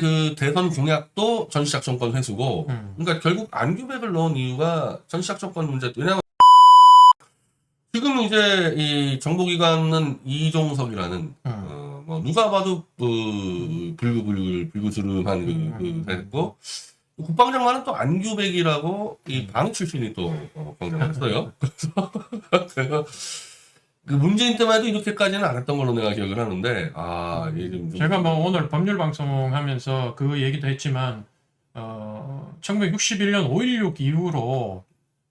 그 대선 공약도 전시작 정권 회수고, 음. 그러니까 결국 안규백을 넣은 이유가 전시작 정권 문제. 왜냐면 지금 이제 이 정보기관은 이종석이라는 음. 어, 뭐 누가 봐도 그 불구불구 불구스름한 그, 음. 그 했고 국방장관은 또 안규백이라고 이 방위 출신이 또 어, 국방장관 했어요. 그래서 그래서 그 문재인 때만 해도 이렇게까지는 안 했던 걸로 내가 기억을 하는데 아 이게 좀 제가 뭐 오늘 법률 방송 하면서 그 얘기도 했지만, 어, 1961년 5.16 이후로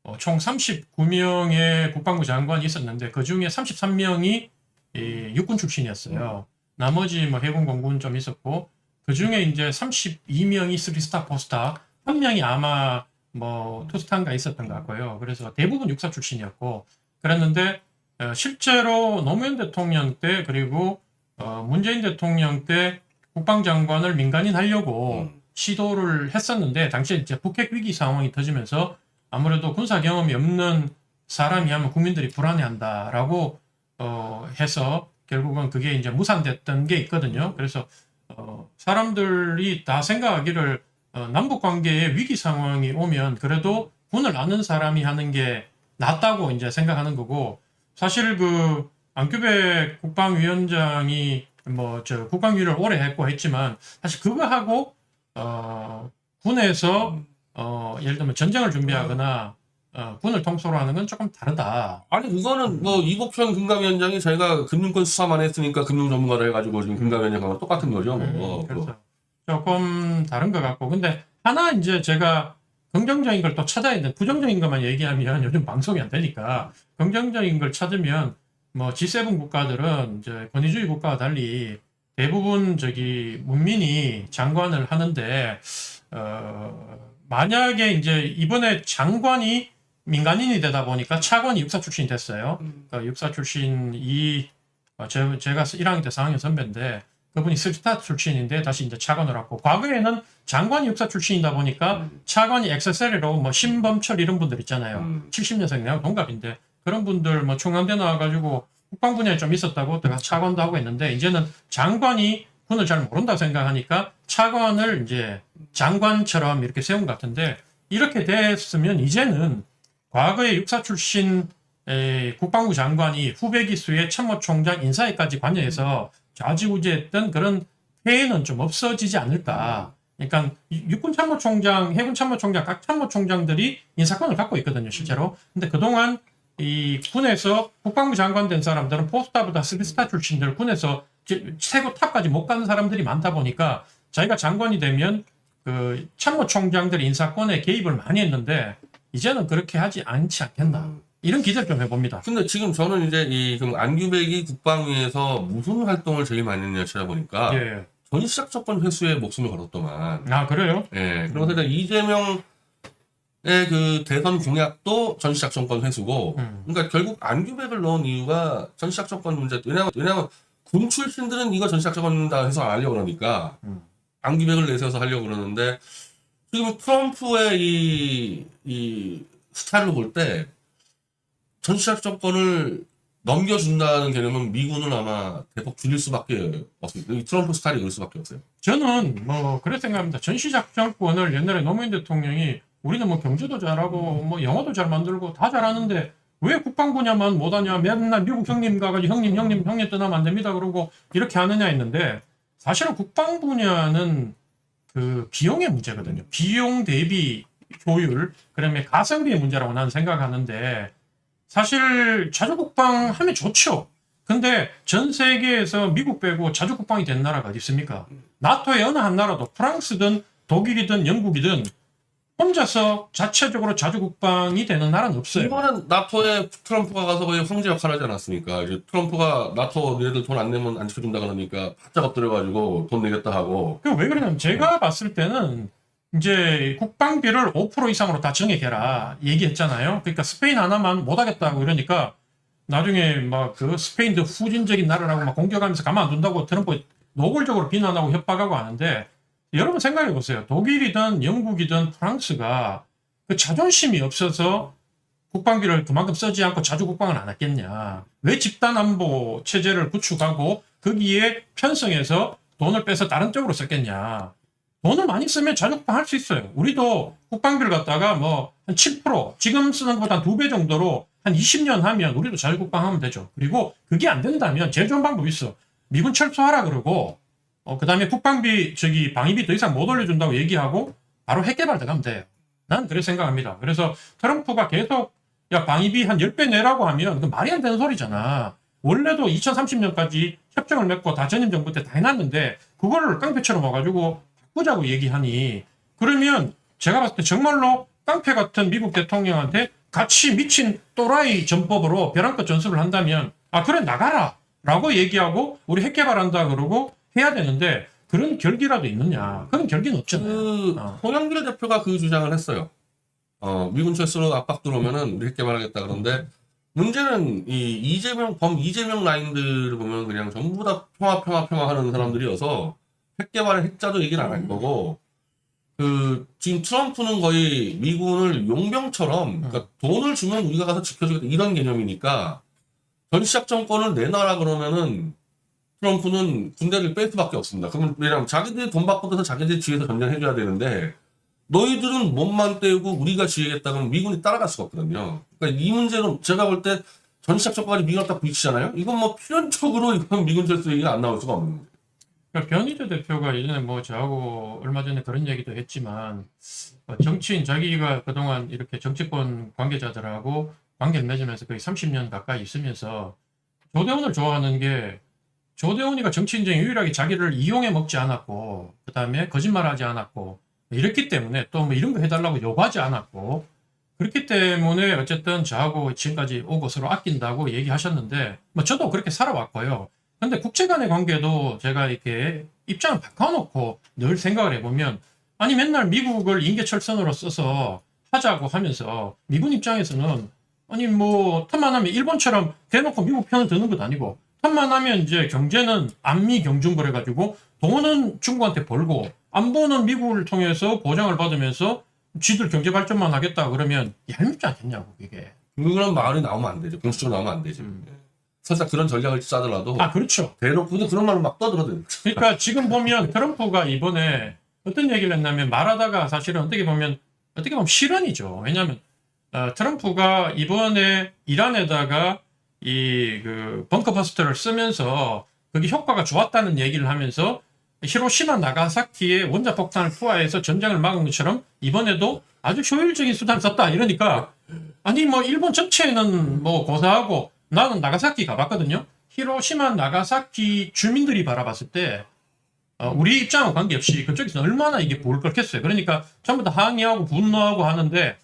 어, 총 39명의 국방부 장관이 있었는데 그 중에 33명이 육군 출신이었어요. 나머지 뭐 해군 공군 좀 있었고 그 중에 이제 32명이 쓰리스타 포스타 한 명이 아마 뭐 투스타인가 있었던 것 같고요. 그래서 대부분 육사 출신이었고 그랬는데 어, 실제로 노무현 대통령 때 그리고 어, 문재인 대통령 때 국방장관을 민간인 하려고 음. 시도를 했었는데 당시에 이제 북핵 위기 상황이 터지면서 아무래도 군사 경험이 없는 사람이 하면 국민들이 불안해한다라고 어, 해서 결국은 그게 이제 무산됐던 게 있거든요. 그래서 어, 사람들이 다 생각하기를 어, 남북 관계에 위기 상황이 오면 그래도 군을 아는 사람이 하는 게 낫다고 이제 생각하는 거고 사실 그 안규백 국방위원장이 뭐 저 국방위를 오래 했고 했지만 사실 그거 하고 어 군에서 어 예를 들면 전쟁을 준비하거나 어 군을 통솔로 하는 건 조금 다르다. 아니 그거는 뭐 이복현 금감위원장이 자기가 금융권 수사만 했으니까 금융 전문가를 해가지고 지금 금감위원장하고 똑같은 거죠. 뭐. 음, 그래서 조금 다른 것 같고 근데 하나 이제 제가 긍정적인 걸 또 찾아야 되는데 부정적인 것만 얘기하면 요즘 방송이 안 되니까 긍정적인 걸 찾으면 뭐 G7 국가들은 이제 권위주의 국가와 달리 대부분 저기 문민이 장관을 하는데 어 만약에 이제 이번에 장관이 민간인이 되다 보니까 차관이 육사 출신이 됐어요. 음. 그러니까 육사 출신이 어, 제, 제가 1학년 때 4학년 선배인데 그분이 스타 출신인데 다시 이제 차관을 왔고 과거에는 장관이 육사 출신이다 보니까 음. 차관이 엑세서리로 뭐 신범철 이런 분들 있잖아요. 음. 70년생 내가 동갑인데 그런 분들 뭐 충남대 나와가지고 국방 분야에 좀 있었다고 내가 차관도 하고 했는데 이제는 장관이 군을 잘 모른다고 생각하니까 차관을 이제 장관처럼 이렇게 세운 것 같은데 이렇게 됐으면 이제는 과거에 육사 출신 에, 국방부 장관이 후배 기수의 참모총장 인사에까지 관여해서 좌지우지했던 그런 폐해는 좀 없어지지 않을까. 그러니까 이- 육군 참모총장, 해군 참모총장, 각 참모총장들이 인사권을 갖고 있거든요, 실제로. 근데 그동안 이 군에서 국방부 장관 된 사람들은 포스타보다 스리스타 출신들 군에서 제- 최고 탑까지 못 가는 사람들이 많다 보니까 자기가 장관이 되면 그 참모총장들이 인사권에 개입을 많이 했는데 이제는 그렇게 하지 않지 않겠나. 이런 기대를 좀 해봅니다. 근데 지금 저는 이제 이 그럼 안규백이 국방위에서 무슨 활동을 제일 많이 했냐 찾아보니까 예. 전시작 조건 회수에 목숨을 걸었더만. 아, 그래요? 예. 그러면서 이제 이재명의 그 대선 공약도 전시작 정권 회수고. 음. 그러니까 결국 안규백을 넣은 이유가 전시작 정권 문제. 왜냐면 왜냐면 군 출신들은 이거 전시작 정권 다 해서 하려고 그러니까 음. 안규백을 내세워서 하려고 그러는데 지금 트럼프의 이, 이 스타일로 볼 때 전시작 정권을 넘겨준다는 개념은 미군은 아마 대폭 줄일 수밖에. 이 트럼프 스타일이 그럴 수밖에 없어요. 저는 뭐 그렇게 생각합니다. 전시작전권을 옛날에 노무현 대통령이 우리는 뭐 경제도 잘하고 뭐 영어도 잘 만들고 다 잘하는데 왜 국방 분야만 못하냐 맨날 미국 형님 가가지고 형님 형님 형님 떠나면 안 됩니다 그러고 이렇게 하느냐 했는데 사실은 국방 분야는 그 비용의 문제거든요. 비용 대비 효율 그다음에 가성비의 문제라고 나는 생각하는데 사실 자주국방 하면 좋죠. 근데 전 세계에서 미국 빼고 자주국방이 된 나라가 어디 있습니까? 나토의 어느 한 나라도 프랑스든 독일이든 영국이든 혼자서 자체적으로 자주국방이 되는 나라는 없어요. 이번엔 나토에 트럼프가 가서 거의 황제 역할을 하지 않았습니까? 이제 트럼프가 나토 너희들 돈 안 내면 안 지켜준다 그러니까 바짝 엎드려가지고 돈 내겠다 하고 그 왜 그러냐면 제가 봤을 때는 이제 국방비를 5% 이상으로 다 정액해라 얘기했잖아요. 그러니까 스페인 하나만 못하겠다고 이러니까 나중에 막 그 스페인도 후진적인 나라라고 막 공격하면서 가만 안 둔다고 트럼프 노골적으로 비난하고 협박하고 하는데 여러분 생각해 보세요. 독일이든 영국이든 프랑스가 그 자존심이 없어서 국방비를 그만큼 쓰지 않고 자주 국방을 안 했겠냐. 왜 집단 안보 체제를 구축하고 거기에 편성해서 돈을 빼서 다른 쪽으로 썼겠냐. 돈을 많이 쓰면 자주국방 할수 있어요. 우리도 국방비를 갖다가 뭐 한 7% 지금 쓰는 것보다 한 두 배 정도로 한 20년 하면 우리도 자주국방 하면 되죠. 그리고 그게 안 된다면 제일 좋은 방법이 있어. 미군 철수하라 그러고 어, 그다음에 국방비 저기 방위비 더 이상 못 올려준다고 얘기하고 바로 핵 개발 들어가면 돼요. 난 그렇게 생각합니다. 그래서 트럼프가 계속 야 방위비 한 10배 내라고 하면 그 말이 안 되는 소리잖아. 원래도 2030년까지 협정을 맺고 다 전임 정부 때 다 해놨는데 그거를 깡패처럼 와가지고 바꾸자고 얘기하니 그러면 제가 봤을 때 정말로 깡패 같은 미국 대통령한테 같이 미친 또라이 전법으로 벼랑끝 전술을 한다면 아 그래 나가라 라고 얘기하고 우리 핵 개발한다 그러고 해야 되는데 그런 결기라도 있느냐 그런 결기는 없잖아요. 그 어. 홍영길 대표가 그 주장을 했어요. 어, 미군 철수로 압박 들어오면은 우리 핵 개발하겠다 그런데 문제는 이 이재명 범 이재명 라인들을 보면 그냥 전부 다 평화 평화 평화 하는 사람들이어서 핵 개발의 핵자도 얘기는 안 할 거고 그 지금 트럼프는 거의 미군을 용병처럼 그러니까 돈을 주면 우리가 가서 지켜주겠다 이런 개념이니까 전시작 정권을 내놔라 그러면은 트럼프는 군대를 뺄 수밖에 없습니다. 그러면 왜냐면 자기들이 돈 받고서 자기들 지휘해서 전쟁해줘야 되는데 너희들은 몸만 떼고 우리가 지휘겠다 그러면 미군이 따라갈 수가 없거든요. 그러니까 이 문제는 제가 볼 때 전시작 정권까지 미군을 딱 부딪히잖아요. 이건 뭐 필연적으로 이건 미군 철수 얘기가 안 나올 수가 없는 거예요. 그러니까 변희재 대표가 예전에 뭐 저하고 얼마 전에 그런 얘기도 했지만 어, 정치인 자기가 그동안 이렇게 정치권 관계자들하고 관계를 맺으면서 거의 30년 가까이 있으면서 조대원을 좋아하는 게 조대원이가 정치인 중에 유일하게 자기를 이용해 먹지 않았고 그 다음에 거짓말하지 않았고 이랬기 때문에 또 뭐 이런 거 해달라고 요구하지 않았고 그렇기 때문에 어쨌든 저하고 지금까지 오고 서로 아낀다고 얘기하셨는데 뭐 저도 그렇게 살아왔고요. 근데 국제 간의 관계도 제가 이렇게 입장을 바꿔놓고 늘 생각을 해보면 아니 맨날 미국을 인계철선으로 써서 하자고 하면서 미군 입장에서는 아니 뭐 틈만 하면 일본처럼 대놓고 미국 편을 드는 것도 아니고 틈만 하면 이제 경제는 안미 경중을 해가지고 돈은 중국한테 벌고 안보는 미국을 통해서 보장을 받으면서 지들 경제 발전만 하겠다 그러면 얄밉지 않겠냐고 이게 그런 말이 나오면 안 되죠. 공식적으로 나오면 안 되죠. 설사 그런 전략을 짜더라도 아 그렇죠 대놓고 근데 그런 말을 막 떠들어대요. 그러니까 지금 보면 트럼프가 이번에 어떤 얘기를 했냐면 말하다가 사실은 어떻게 보면 어떻게 보면 실언이죠. 왜냐하면 어, 트럼프가 이번에 이란에다가 이 그 벙커버스터를 쓰면서 그게 효과가 좋았다는 얘기를 하면서 히로시마 나가사키에 원자폭탄을 투하해서 전쟁을 막은 것처럼 이번에도 아주 효율적인 수단을 썼다 이러니까 아니 뭐 일본 전체는 뭐 고사하고 나는 나가사키 가봤거든요. 히로시마 나가사키 주민들이 바라봤을 때 어, 우리 입장과 관계없이 그쪽에서 얼마나 이게 볼걸겠어요 그러니까 전부 다 항의하고 분노하고 하는데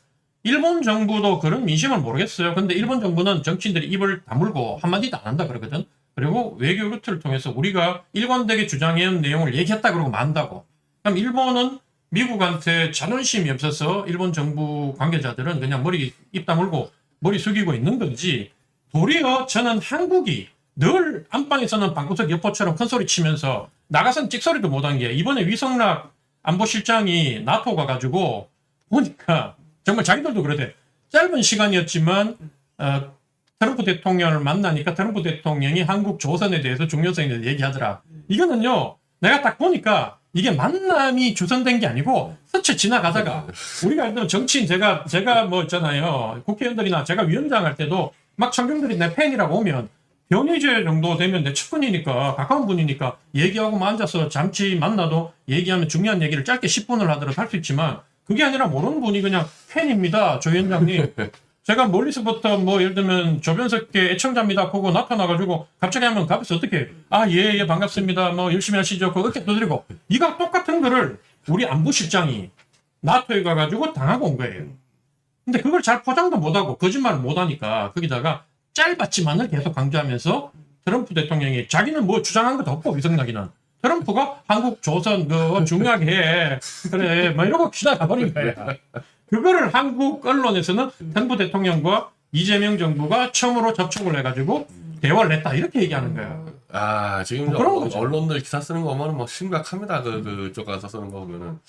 일본 정부도 그런 민심을 모르겠어요. 근데 일본 정부는 정치인들이 입을 다물고 한마디도 안 한다 그러거든. 그리고 외교 루트를 통해서 우리가 일관되게 주장해온 내용을 얘기했다 그러고 만다고. 그럼 일본은 미국한테 자존심이 없어서 일본 정부 관계자들은 그냥 머리 입 다물고 머리 숙이고 있는 건지 도리어 저는 한국이 늘 안방에서는 방구석 여포처럼 큰 소리 치면서 나가선 찍소리도 못한 게 이번에 위성락 안보실장이 나토 가 가지고 보니까 정말 자기들도 그러대 짧은 시간이었지만 어, 트럼프 대통령을 만나니까 트럼프 대통령이 한국 조선에 대해서 중요성에 대해서 얘기하더라. 이거는요 내가 딱 보니까 이게 만남이 주선된 게 아니고 스쳐 지나가다가 우리가 알던 정치인 제가 제가 뭐 있잖아요 국회의원들이나 제가 위원장 할 때도 막 청중들이 내 팬이라고 오면 변희재 정도 되면 내 측근이니까 가까운 분이니까 얘기하고 만 앉아서 잠시 만나도 얘기하면 중요한 얘기를 짧게 10분을 하더라도 할 수 있지만 그게 아니라 모르는 분이 그냥 팬입니다 조 위원장님. 제가 멀리서부터 뭐 예를 들면 조변석계 애청자입니다 보고 나타나가지고 갑자기 하면 가면서 어떻게 아예예 예, 반갑습니다. 뭐 열심히 하시죠. 그거 이렇게 두드리고. 이거 똑같은 거를 우리 안보실장이 나토에 가가지고 당하고 온 거예요 근데 그걸 잘 포장도 못하고 거짓말을 못하니까 거기다가 짧았지만을 계속 강조하면서 트럼프 대통령이 자기는 뭐 주장한 것도 없고 위성락이는 트럼프가 한국 조선 그 중요하게 해. 그래. 뭐 이러고 지나가 버린 거야. 그거를 한국 언론에서는 트럼프 대통령과 이재명 정부가 처음으로 접촉을 해가지고 대화를 했다. 이렇게 얘기하는 거야. 아 지금 뭐 그런 언- 거죠. 언론들 기사 쓰는 거 보면 뭐 심각합니다. 그 그쪽 가서 쓰는 거 보면은